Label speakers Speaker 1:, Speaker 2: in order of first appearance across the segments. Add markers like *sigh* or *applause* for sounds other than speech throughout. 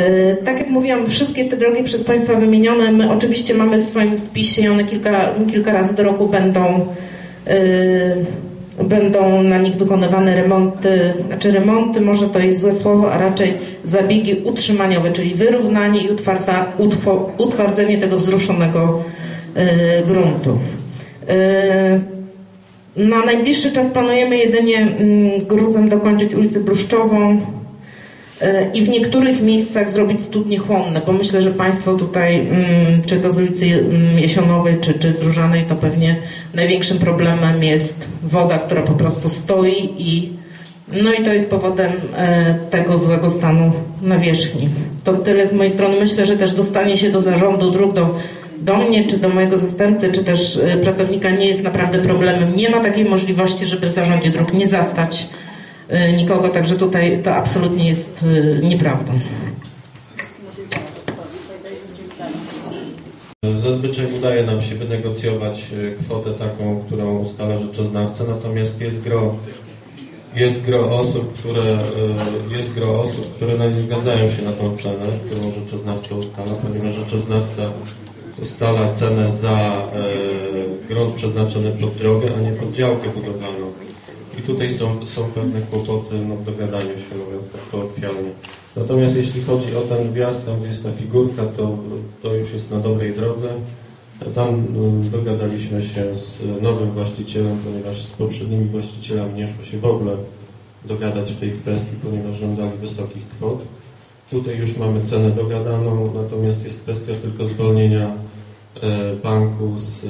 Speaker 1: E, tak jak mówiłam, wszystkie te drogi przez Państwa wymienione, my oczywiście mamy w swoim spisie i one kilka, kilka razy do roku będą, yy, będą na nich wykonywane remonty, znaczy remonty, może to jest złe słowo, a raczej zabiegi utrzymaniowe, czyli wyrównanie i utwardza, utwo, utwardzenie tego wzruszonego yy, gruntu. Yy, na najbliższy czas planujemy jedynie yy, gruzem dokończyć ulicę Bluszczową, i w niektórych miejscach zrobić studnie chłonne, bo myślę, że Państwo tutaj, mm, czy to z ulicy mm, Jesionowej, czy, czy z Różanej, to pewnie największym problemem jest woda, która po prostu stoi i no i to jest powodem e, tego złego stanu nawierzchni. To tyle z mojej strony. Myślę, że też dostanie się do zarządu dróg, do, do mnie, czy do mojego zastępcy, czy też e, pracownika nie jest naprawdę problemem. Nie ma takiej możliwości, żeby w zarządzie dróg nie zastać E, nikogo, także tutaj to absolutnie jest e, nieprawdą.
Speaker 2: Zazwyczaj udaje nam się wynegocjować e, kwotę taką, którą ustala rzeczoznawca, natomiast jest gro, jest gro osób, które jest gro osób, które nie zgadzają się na tą cenę, którą rzeczoznawca ustala, ponieważ rzeczoznawca ustala cenę za grunt przeznaczony pod drogę, a nie pod działkę budowlaną. I tutaj są, są pewne kłopoty no, w dogadaniu się, mówiąc tak kolokwialnie. Natomiast jeśli chodzi o ten wjazd, tam gdzie jest ta figurka, to, to już jest na dobrej drodze. Tam no, dogadaliśmy się z nowym właścicielem, ponieważ z poprzednimi właścicielami nie szło się w ogóle dogadać w tej kwestii, ponieważ żądali wysokich kwot. Tutaj już mamy cenę dogadaną, natomiast jest kwestia tylko zwolnienia e, banku z,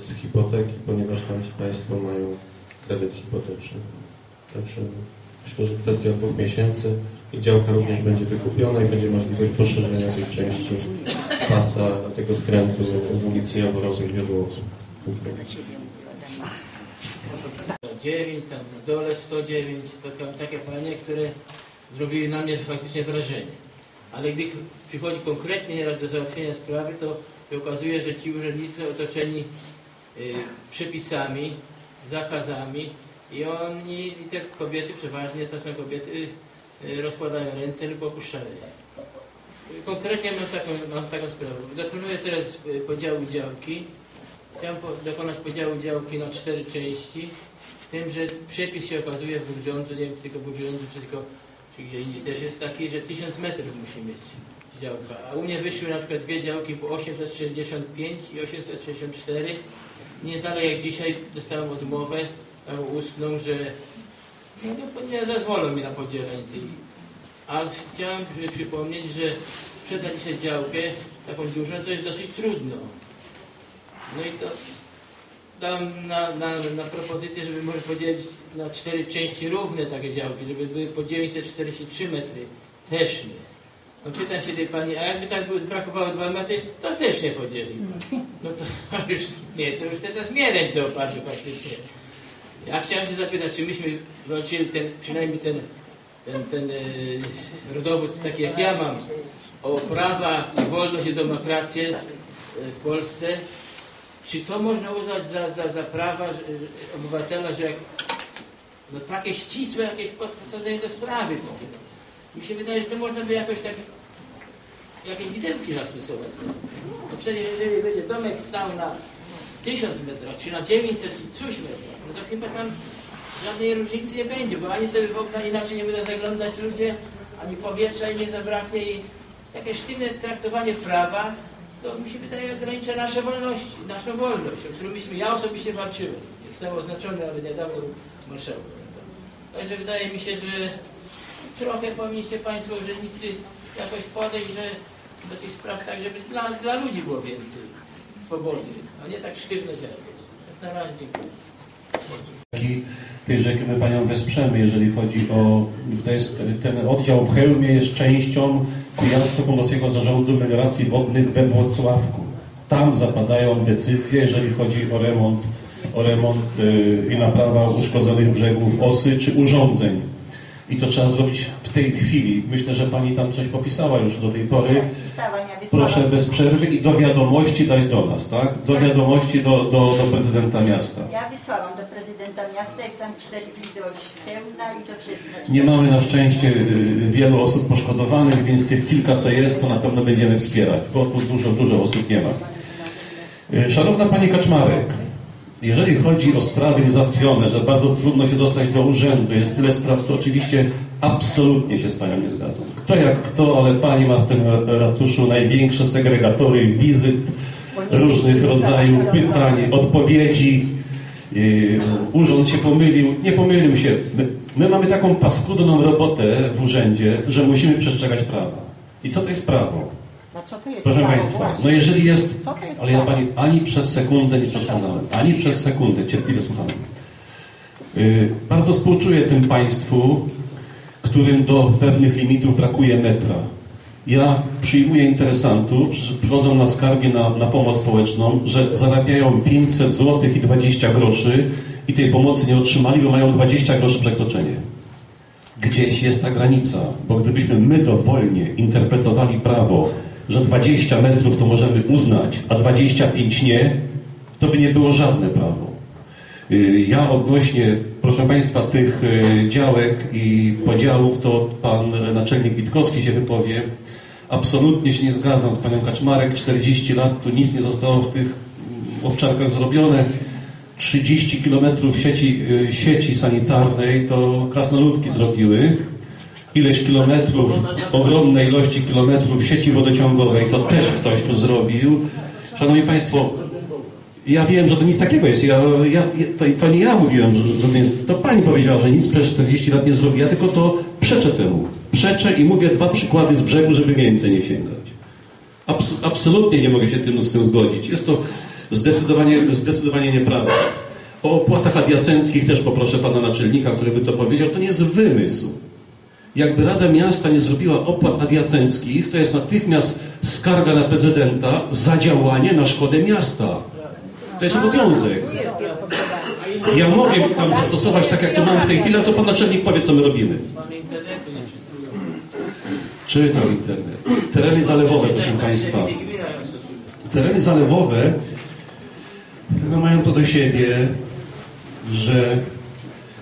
Speaker 2: z hipoteki, ponieważ tam Państwo mają kredyt hipoteczny. Także myślę, że kwestia dwóch miesięcy i działka również będzie wykupiona i będzie możliwość poszerzenia tej części pasa tego skrętu w ulicy Jaworowej w Jodłowcu.
Speaker 3: 9, tam na dole 109, to takie panie, które zrobiły na mnie faktycznie wrażenie. Ale gdy przychodzi konkretnie do załatwienia sprawy, to się okazuje, że ci urzędnicy otoczeni y, przepisami, zakazami i oni, i te kobiety, przeważnie to są kobiety, y, rozkładają ręce lub opuszczają Konkretnie mam taką, mam taką sprawę. Dokonuję teraz y, podziału działki. Chciałem dokonać podziału działki na cztery części. Z tym, że przepis się okazuje w urządzu, nie wiem tylko w urządzu, czy tylko czy gdzie indziej też jest taki, że 1000 metrów musi mieć działka. A u mnie wyszły na przykład dwie działki po 865 i 864 nie dalej jak dzisiaj dostałem odmowę ustną, że no, nie, nie zezwolą mi na podzielenie tej. A chciałem przypomnieć, że sprzedać dzisiaj działkę, taką dużą, to jest dosyć trudno. No i to dałem na, na, na propozycję, żeby może podzielić na cztery części równe takie działki, żeby były po 943 metry. Też nie. No pytam się tej pani, a jakby tak brakowało dwa metry, to też nie podzieli. *laughs* No to *laughs* już nie, to już teraz mnie ręce opadły faktycznie. Ja chciałem się zapytać, czy myśmy walczyli ten, przynajmniej ten, ten, ten e, rodowód taki jak ja mam, o prawa i wolność i demokrację e, w Polsce, czy to można uznać za, za, za prawa że, obywatela, że jak no takie ścisłe jakieś podchodzenie do sprawy takie. Mi się wydaje, że to można by jakoś tak jakieś widełki zastosować. No przecież jeżeli będzie domek stał na 1000 metrach, czy na 900 coś metrach, no to chyba tam żadnej różnicy nie będzie, bo ani sobie w okna inaczej nie będą zaglądać ludzie, ani powietrza im nie zabraknie i takie sztywne traktowanie prawa, to mi się wydaje ogranicza nasze wolności, naszą wolność, o którą myśmy, ja osobiście walczyłem. Jestem oznaczony nawet niedawno marszałkiem. Także wydaje mi się, że trochę powinniście Państwo urzędnicy jakoś podejść że do tych spraw tak, żeby dla, dla ludzi było więcej swobody, a nie tak sztywno działać. Tak na razie dziękuję.
Speaker 4: Tej rzeki my Panią wesprzemy, jeżeli chodzi o... To jest, ten oddział w Chełmie jest częścią Kujawsko-Pomorskiego Zarządu Melioracji Wodnych we Włocławku. Tam zapadają decyzje, jeżeli chodzi o remont, o remont yy, i naprawa uszkodzonych brzegów osy czy urządzeń i to trzeba zrobić w tej chwili. Myślę, że Pani tam coś popisała już do tej pory. Proszę bez przerwy i do wiadomości dać do nas, tak? Do wiadomości do, do, do prezydenta miasta.
Speaker 5: Ja wysłałam do prezydenta miasta, jak tam cztery pełna i to wszystko.
Speaker 4: Nie mamy na szczęście y, wielu osób poszkodowanych, więc tych kilka co jest, to na pewno będziemy wspierać, bo tu dużo, dużo osób nie ma. Y, Szanowna Pani Kaczmarek, jeżeli chodzi o sprawy niezałatwione, że bardzo trudno się dostać do urzędu, jest tyle spraw, to oczywiście absolutnie się z Panią nie zgadzam. Kto jak kto, ale Pani ma w tym ratuszu największe segregatory wizyt, różnych rodzajów pytań, odpowiedzi. Yy, Urząd się pomylił, nie pomylił się. My, my mamy taką paskudną robotę w urzędzie, że musimy przestrzegać prawa. I co to jest prawo? Proszę Państwa, no jeżeli jest, ale ja? Pani ani przez sekundę nie przeszkadzałem, ani przez sekundę cierpliwie słucham. Yy, bardzo współczuję tym Państwu, którym do pewnych limitów brakuje metra. Ja przyjmuję interesantów, przy- przychodzą na skargi na, na pomoc społeczną, że zarabiają 500 zł i 20 groszy i tej pomocy nie otrzymali, bo mają 20 groszy przekroczenie. Gdzieś jest ta granica, bo gdybyśmy my dowolnie interpretowali prawo, że 20 metrów to możemy uznać, a 25 nie, to by nie było żadne prawo. Y, Ja odnośnie, proszę Państwa, tych y, działek i podziałów, to Pan Naczelnik Witkowski się wypowie. Absolutnie się nie zgadzam z Panią Kaczmarek. 40 lat tu nic nie zostało w tych mm, owczarkach zrobione. 30 kilometrów sieci, y, sieci sanitarnej to krasnoludki zrobiły. Ileś kilometrów, ogromnej ilości kilometrów sieci wodociągowej to też ktoś tu zrobił. Szanowni Państwo, ja wiem, że to nic takiego jest. Ja, ja, to, to nie ja mówiłem, że, że to. To pani powiedziała, że nic przez 40 lat nie zrobi. Ja tylko to przeczę temu. Przeczę i mówię dwa przykłady z brzegu, żeby więcej nie sięgać. Abs, absolutnie nie mogę się tym, z tym zgodzić. Jest to zdecydowanie, zdecydowanie nieprawda. O opłatach adiacenckich też poproszę pana naczelnika, który by to powiedział. To nie jest wymysł. Jakby Rada Miasta nie zrobiła opłat adiacenckich, to jest natychmiast skarga na prezydenta za działanie na szkodę miasta. To jest obowiązek. Ja mogę tam zastosować tak, jak to mam w tej chwili, a to pan naczelnik powie, co my robimy.
Speaker 3: Czytuje.
Speaker 4: Czytam internet. Tereny zalewowe, proszę Państwa. Tereny zalewowe no, mają to do siebie, że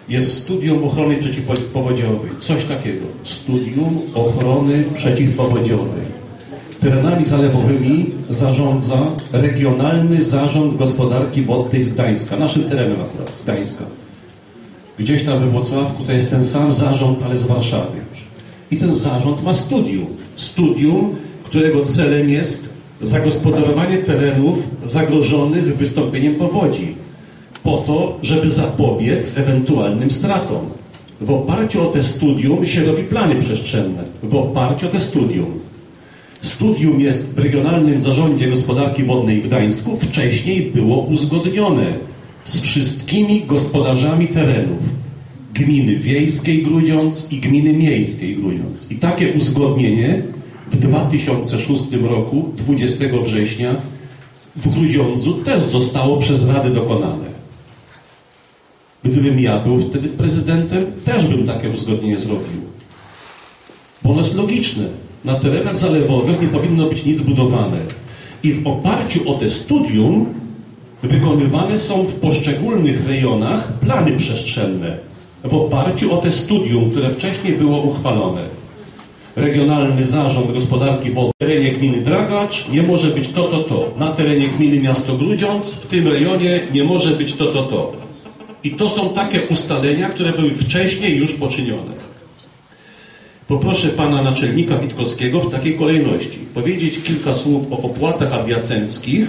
Speaker 4: jest studium ochrony przeciwpowodziowej. Coś takiego. Studium ochrony przeciwpowodziowej. Terenami zalewowymi zarządza Regionalny Zarząd Gospodarki Wodnej z Gdańska. Naszym terenem akurat, z Gdańska. Gdzieś tam we Włocławku to jest ten sam zarząd, ale z Warszawy. I ten zarząd ma studium. Studium, którego celem jest zagospodarowanie terenów zagrożonych wystąpieniem powodzi. Po to, żeby zapobiec ewentualnym stratom. W oparciu o te studium się robi plany przestrzenne. W oparciu o te studium. Studium jest w Regionalnym Zarządzie Gospodarki Wodnej w Gdańsku. Wcześniej było uzgodnione z wszystkimi gospodarzami terenów gminy wiejskiej Grudziądz i gminy miejskiej Grudziądz. I takie uzgodnienie w 2006 roku, 20 września, w Grudziądzu też zostało przez Radę dokonane. Gdybym ja był wtedy prezydentem, też bym takie uzgodnienie zrobił. Bo ono jest logiczne. Na terenach zalewowych nie powinno być nic budowane. I w oparciu o te studium wykonywane są w poszczególnych rejonach plany przestrzenne. W oparciu o te studium, które wcześniej było uchwalone. Regionalny Zarząd Gospodarki Wodnej w terenie gminy Dragacz nie może być to, to, to. Na terenie gminy Miasto Grudziądz w tym rejonie nie może być to, to, to. I to są takie ustalenia, które były wcześniej już poczynione. Poproszę pana naczelnika Witkowskiego w takiej kolejności powiedzieć kilka słów o opłatach adiacenckich.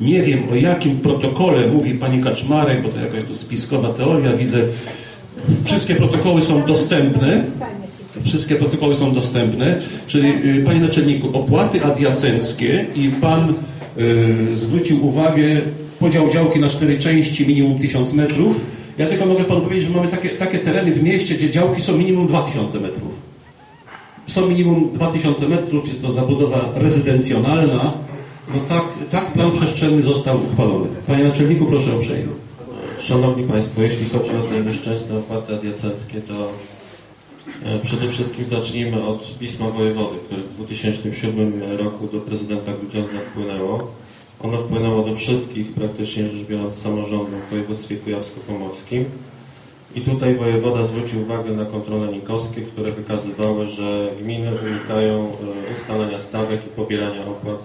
Speaker 4: Nie wiem o jakim protokole mówi pani Kaczmarek, bo to jakaś to spiskowa teoria, widzę. Wszystkie protokoły są dostępne. Wszystkie protokoły są dostępne. Czyli y, panie naczelniku, opłaty adiacenckie i pan y, zwrócił uwagę podział działki na cztery części, minimum 1000 metrów. Ja tylko mogę panu powiedzieć, że mamy takie, takie tereny w mieście, gdzie działki są minimum 2000 metrów. Są minimum 2000 metrów, jest to zabudowa rezydencjonalna. No tak, tak plan przestrzenny został uchwalony. Panie naczelniku, proszę uprzejmie.
Speaker 2: Szanowni Państwo, jeśli chodzi o te nieszczęsne opłaty adiacenckie, to e, przede wszystkim zacznijmy od pisma wojewody, które w 2007 roku do prezydenta Grudziądza wpłynęło. Ono wpłynęło do wszystkich, praktycznie rzecz biorąc, samorządów w województwie kujawsko-pomorskim. I tutaj wojewoda zwrócił uwagę na kontrole nikowskie, które wykazywały, że gminy unikają e, ustalania stawek i pobierania opłat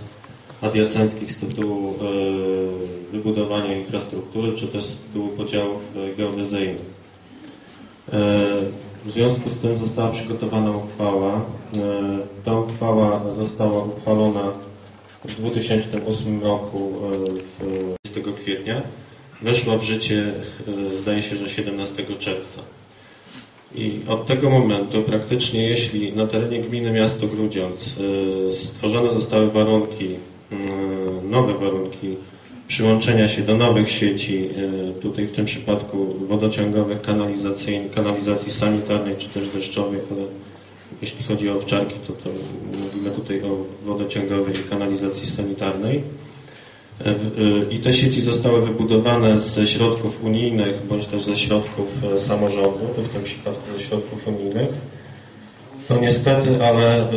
Speaker 2: adiacenckich z tytułu e, wybudowania infrastruktury, czy też z tytułu podziałów e, geodezyjnych. W związku z tym została przygotowana uchwała. Ta uchwała została uchwalona w 2008 roku e, w 20 kwietnia. Weszła w życie, e, zdaje się, że 17 czerwca. I od tego momentu praktycznie jeśli na terenie gminy miasto Grudziądz e, stworzone zostały warunki, nowe warunki przyłączenia się do nowych sieci, e, tutaj w tym przypadku wodociągowych, kanalizacyjnych, kanalizacji sanitarnej czy też deszczowej, ale jeśli chodzi o owczarki, to, to mówimy tutaj o wodociągowej i kanalizacji sanitarnej. E, e, I te sieci zostały wybudowane ze środków unijnych bądź też ze środków e, samorządu, w tym przypadku ze środków unijnych. To niestety, ale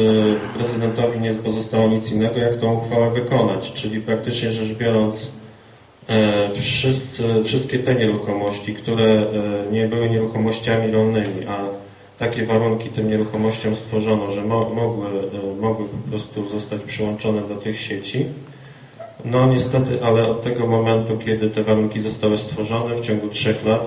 Speaker 2: prezydentowi nie pozostało nic innego, jak tą uchwałę wykonać, czyli praktycznie rzecz biorąc wszyscy, wszystkie te nieruchomości, które nie były nieruchomościami rolnymi, a takie warunki tym nieruchomościom stworzono, że mo, mogły, e, mogły po prostu zostać przyłączone do tych sieci. No niestety, ale od tego momentu, kiedy te warunki zostały stworzone w ciągu trzech lat,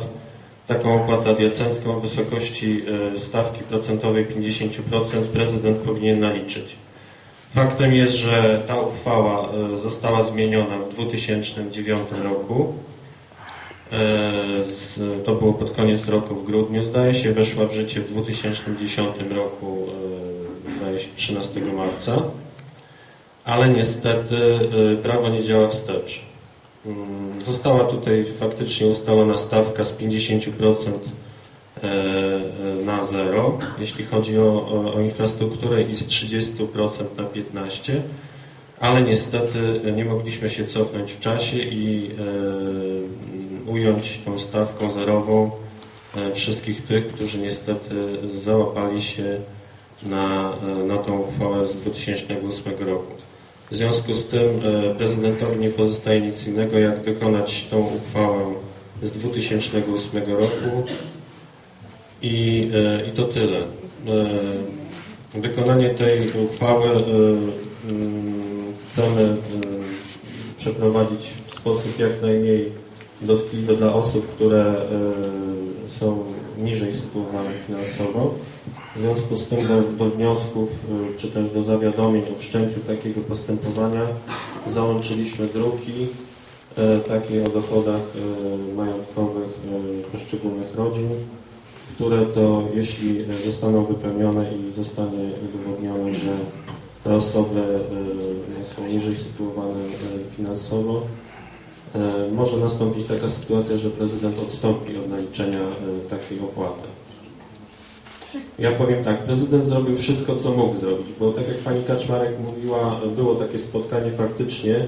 Speaker 2: taką opłatę adiacencką w wysokości e, stawki procentowej 50% prezydent powinien naliczyć. Faktem jest, że ta uchwała e, została zmieniona w 2009 roku. E, To było pod koniec roku w grudniu, zdaje się, weszła w życie w 2010 roku, zdaje się 13 marca, ale niestety e, prawo nie działa wstecz. Mm, Została tutaj faktycznie ustalona stawka z 50% e, na zero, jeśli chodzi o, o, o infrastrukturę i z 30% na 15%, ale niestety nie mogliśmy się cofnąć w czasie i ująć tą stawką zerową e, wszystkich tych, którzy niestety załapali się na, e, na tą uchwałę z 2008 roku. W związku z tym e, prezydentowi nie pozostaje nic innego, jak wykonać tą uchwałę z 2008 roku i, i to tyle. Wykonanie tej uchwały mm, chcemy przeprowadzić w sposób jak najmniej dotkliwy dla osób, które e, są niżej sytuowane finansowo. W związku z tym do, do wniosków y, czy też do zawiadomień o wszczęciu takiego postępowania załączyliśmy druki e, takie o dochodach e, majątkowych e, poszczególnych rodzin, które to jeśli e, zostaną wypełnione i zostanie udowodnione, że te osoby e, są niżej sytuowane e, finansowo, e, może nastąpić taka sytuacja, że prezydent odstąpi od naliczenia e, takiej opłaty. Ja powiem tak, prezydent zrobił wszystko, co mógł zrobić, bo tak jak pani Kaczmarek mówiła, było takie spotkanie faktycznie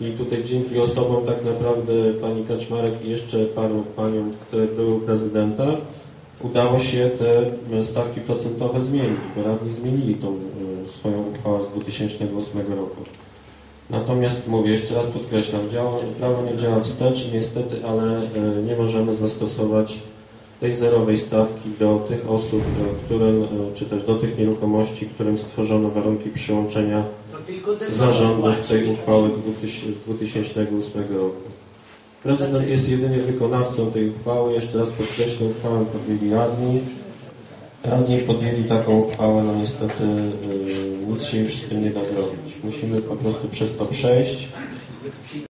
Speaker 2: i tutaj dzięki osobom tak naprawdę pani Kaczmarek i jeszcze paru paniom, które były prezydenta, udało się te stawki procentowe zmienić, bo radni zmienili tą e, swoją uchwałę z 2008 roku. Natomiast mówię, jeszcze raz podkreślam, działa, prawo nie działa wstecz, niestety, ale e, nie możemy zastosować tej zerowej stawki do tych osób, którym, e, czy też do tych nieruchomości, którym stworzono warunki przyłączenia zarządów tej uchwały z 2000 z 2008 roku. Prezydent jest jedynie wykonawcą tej uchwały. Jeszcze raz podkreślę, uchwałę podjęli radni. Radni podjęli taką uchwałę, no niestety e, nic się już z tym nie da zrobić. Musimy po prostu przez to przejść.